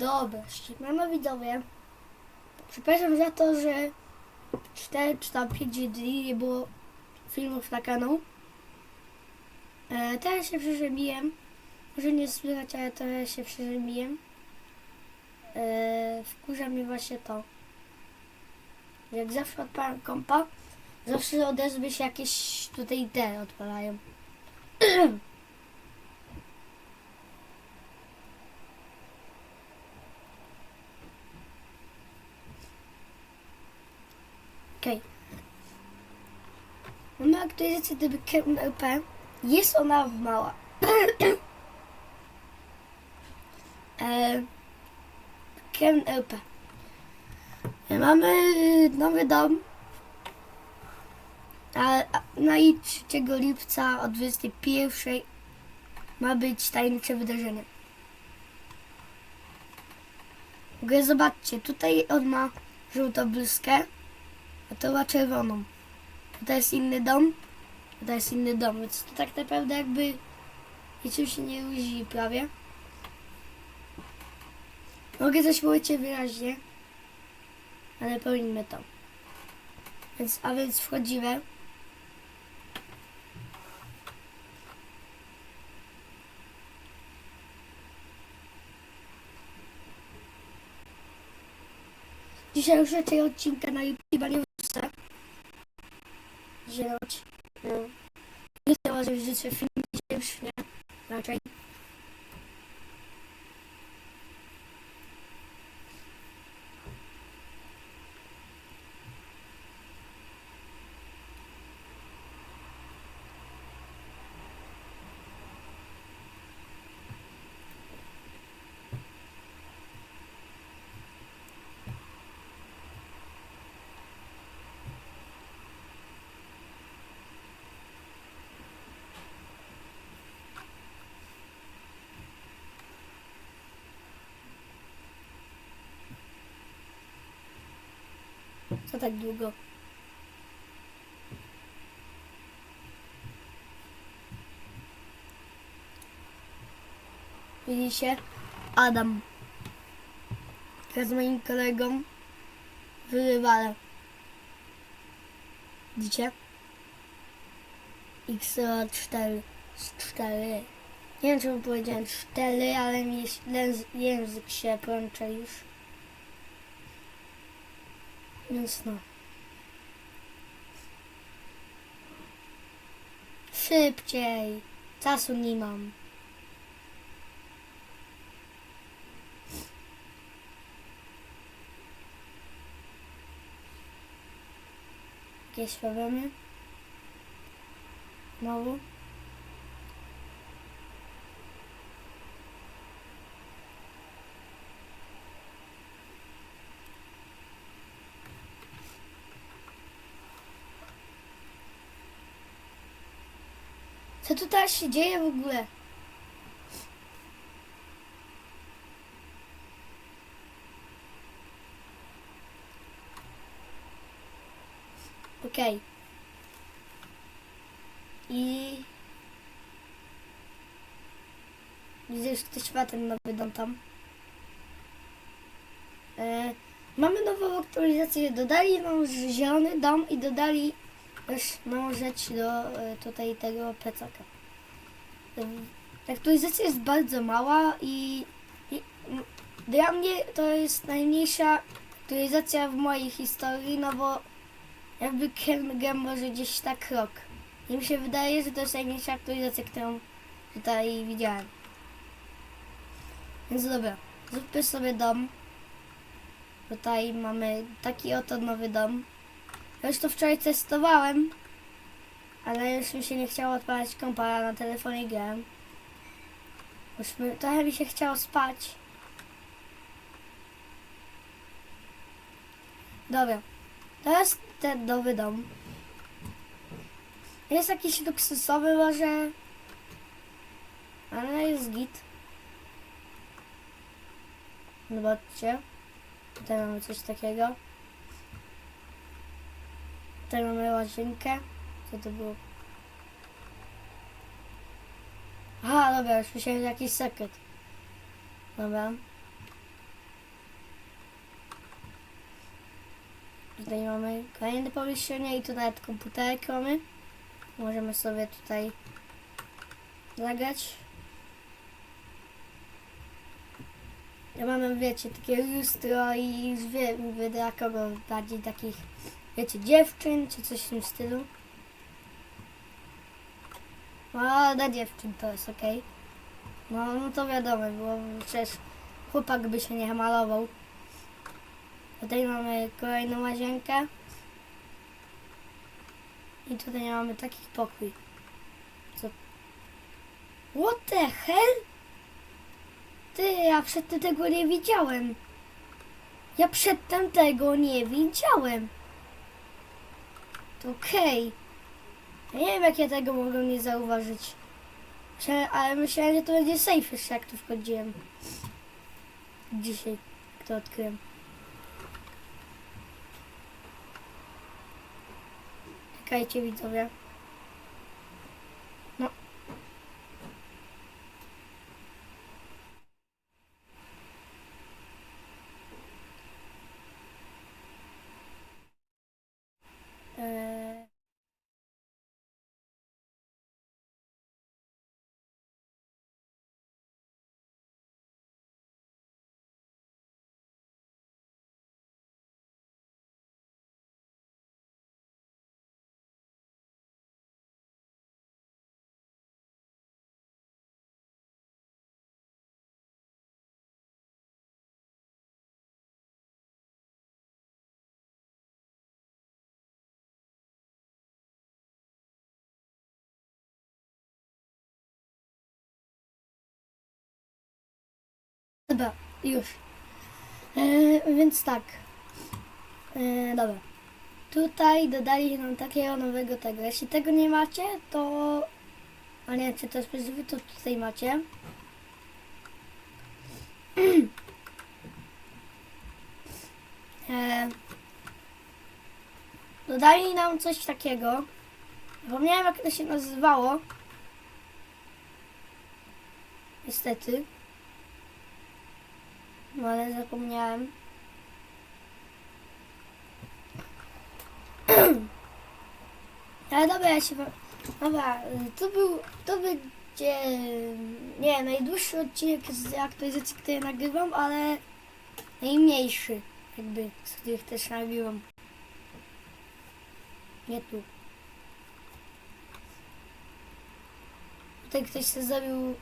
Dobra, siemano widzowie. Przepraszam za to, że 4 czy tam 5 dni nie było filmów na kanał. E, teraz się przeziębiłem. Może nie słychać, ale teraz się przeziębiłem. E, wkurza mnie właśnie to. Jak zawsze odpalam kompa, zawsze odezwy się jakieś tutaj te odpalają. Okej. Mamy aktualizację do KMLP. Jest ona mała. e, KMLP. Mamy nowy dom. A, a na i 3 lipca o 21 ma być tajemnicze wydarzenie. W zobaczcie, tutaj on ma żółtą bluzkę, a to ma czerwoną. To jest inny dom, to jest inny dom, więc to tak naprawdę jakby niczym się nie różni prawie. Mogę coś mówić wyraźnie, ale powinny to. Więc, a więc wchodzimy. Dzisiaj już raczej odcinka na YouTube nie noc. No. Nie chcę, że życzę film nie. Raczej. Co tak długo? Widzicie? Adam. Ja z moim kolegą wyrywale. Widzicie? X4 z 4. Nie wiem, czemu powiedziałem 4, ale mi język się plącze już. Więc no. Szybciej. Czasu nie mam. Jakieś problemy? Znowu? Co tu teraz się dzieje w ogóle? Okej. I... Widzę, że ktoś ma ten nowy dom tam. E, mamy nową aktualizację. Dodali nam zielony dom i dodali nową rzecz do e, tutaj tego plecaka. Aktualizacja jest bardzo mała i, i dla mnie to jest najmniejsza aktualizacja w mojej historii, no bo jakby Kernigem może gdzieś tak rok. I mi się wydaje, że to jest najmniejsza aktualizacja, którą tutaj widziałem. Więc dobra, zróbmy sobie dom. Tutaj mamy taki oto nowy dom. Już to wczoraj testowałem, ale już mi się nie chciało odpalać kompa na telefonie grałem. Już mi, trochę mi się chciało spać. Dobra, jest ten nowy dom. Jest jakiś luksusowy może, ale jest git. Zobaczcie. Tutaj mamy coś takiego. Tutaj mamy łazienkę. Co to było? Aha, dobra, już myślałem, że jakiś sekret. Dobra. Tutaj mamy kolejne pomieszczenie i tu nawet komputerek mamy. Możemy sobie tutaj zagrać. Ja mam, wiecie, takie lustro i już wiem, dla kogo bardziej takich wiecie, dziewczyn czy coś w tym stylu. No, dla dziewczyn to jest okej. No, no to wiadomo, bo przecież chłopak by się nie malował. Tutaj mamy kolejną łazienkę. I tutaj mamy taki pokój. Co? What the hell? Ty, ja przedtem tego nie widziałem. Ja przedtem tego nie widziałem. To okej. Ja nie wiem, jak ja tego mogłem nie zauważyć. Myślałem, ale myślałem, że to będzie safe jeszcze jak tu wchodziłem. Dzisiaj to odkryłem. Czekajcie widzowie. Dobra, już. E, więc tak. E, dobra. Tutaj dodali nam takiego nowego tego. Jeśli tego nie macie, to... A nie, czy to jest możliwe, to tutaj macie. E, dodali nam coś takiego. Zapomniałem jak to się nazywało. Niestety. No ale zapomniałem. Ale dobra, ja się... Dobra, to był... To będzie... Nie najdłuższy odcinek z aktualizacji, który nagrywam, ale... Najmniejszy, jakby, z których też nagrywam. Nie tu. Tutaj ktoś sobie zrobił